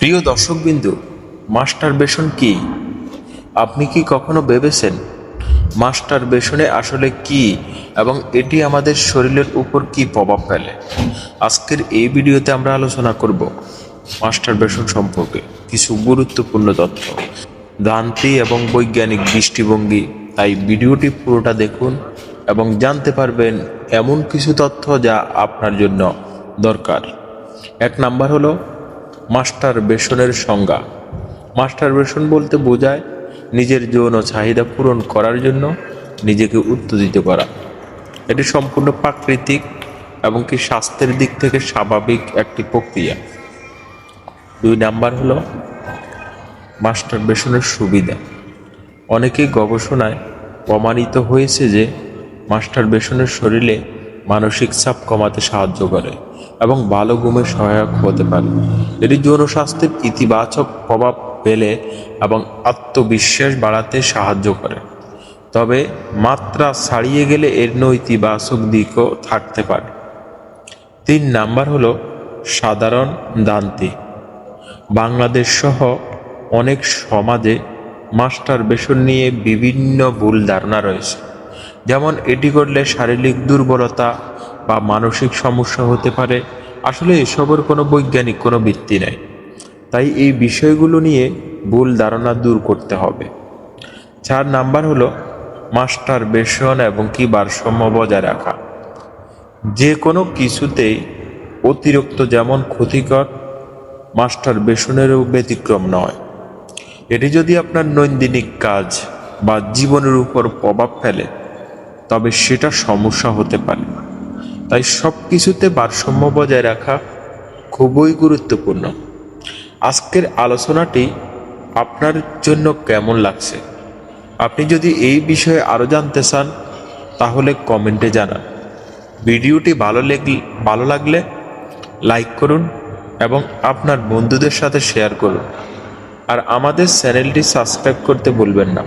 প্রিয় দর্শকবিন্দু, মাস্টার বেসন কি? আপনি কি কখনো ভেবেছেন মাস্টার বেসনে আসলে কি এবং এটি আমাদের শরীরের উপর কি প্রভাব ফেলে? আজকের এই ভিডিওতে আমরা আলোচনা করব মাস্টার বেসন সম্পর্কে কিছু গুরুত্বপূর্ণ তথ্য। দান্তি এবং বৈজ্ঞানিক দৃষ্টিভঙ্গি, তাই ভিডিওটি পুরোটা দেখুন এবং জানতে পারবেন এমন কিছু তথ্য যা আপনার জন্য দরকার। এক নাম্বার হলো মাস্টার বেসনের সংজ্ঞা। মাস্টার বেসন বলতে বোঝায় নিজের যৌন চাহিদা পূরণ করার জন্য নিজেকে উত্তেজিত করা। এটি সম্পূর্ণ প্রাকৃতিক এবং কি স্বাস্থ্যের দিক থেকে স্বাভাবিক একটি প্রক্রিয়া। দুই নাম্বার হলো মাস্টার বেসনের সুবিধা। অনেকেই গবেষণায় প্রমাণিত হয়েছে যে মাস্টার বেসনের শরীরে মানসিক চাপ কমাতে সাহায্য করে এবং ভালো ঘুমের সহায়ক হতে পারে। এটি যৌন স্বাস্থ্যের ইতিবাচক প্রভাব পেলে এবং আত্মবিশ্বাস বাড়াতে সাহায্য করে। তবে মাত্রা ছাড়িয়ে গেলে এর নৈতিবাচক দিকও থাকতে পারে। তিন নাম্বার হলো সাধারণ দান্তি। বাংলাদেশ সহ অনেক সমাজে মাস্টার বেসন নিয়ে বিভিন্ন ভুল ধারণা রয়েছে। যেমন এটি করলে শারীরিক দুর্বলতা বা মানসিক সমস্যা হতে পারে। আসলে এসবের কোনো বৈজ্ঞানিক কোনো ভিত্তি নেই। তাই এই বিষয়গুলো নিয়ে ভুল ধারণা দূর করতে হবে। চার নাম্বার হলো মাস্টার বেসন এবং কি ভারসাম্য বজায় রাখা। যে কোনো কিছুতেই অতিরিক্ত যেমন ক্ষতিকর, মাস্টার বেসনেরও ব্যতিক্রম নয়। এটি যদি আপনার নৈন্দিনিক কাজ বা জীবনের উপর প্রভাব ফেলে তবে সেটা সমস্যা হতে পারে। তাই সব কিছুতে ভারসাম্য বজায় রাখা খুবই গুরুত্বপূর্ণ। আজকের আলোচনাটি আপনার জন্য কেমন লাগছে? আপনি যদি এই বিষয়ে আরও জানতে চান, তাহলে কমেন্টে জানান। ভিডিওটি ভালো লেগলে, ভালো লাগলে লাইক করুন এবং আপনার বন্ধুদের সাথে শেয়ার করুন। আর আমাদের চ্যানেলটি সাবস্ক্রাইব করতে ভুলবেন না।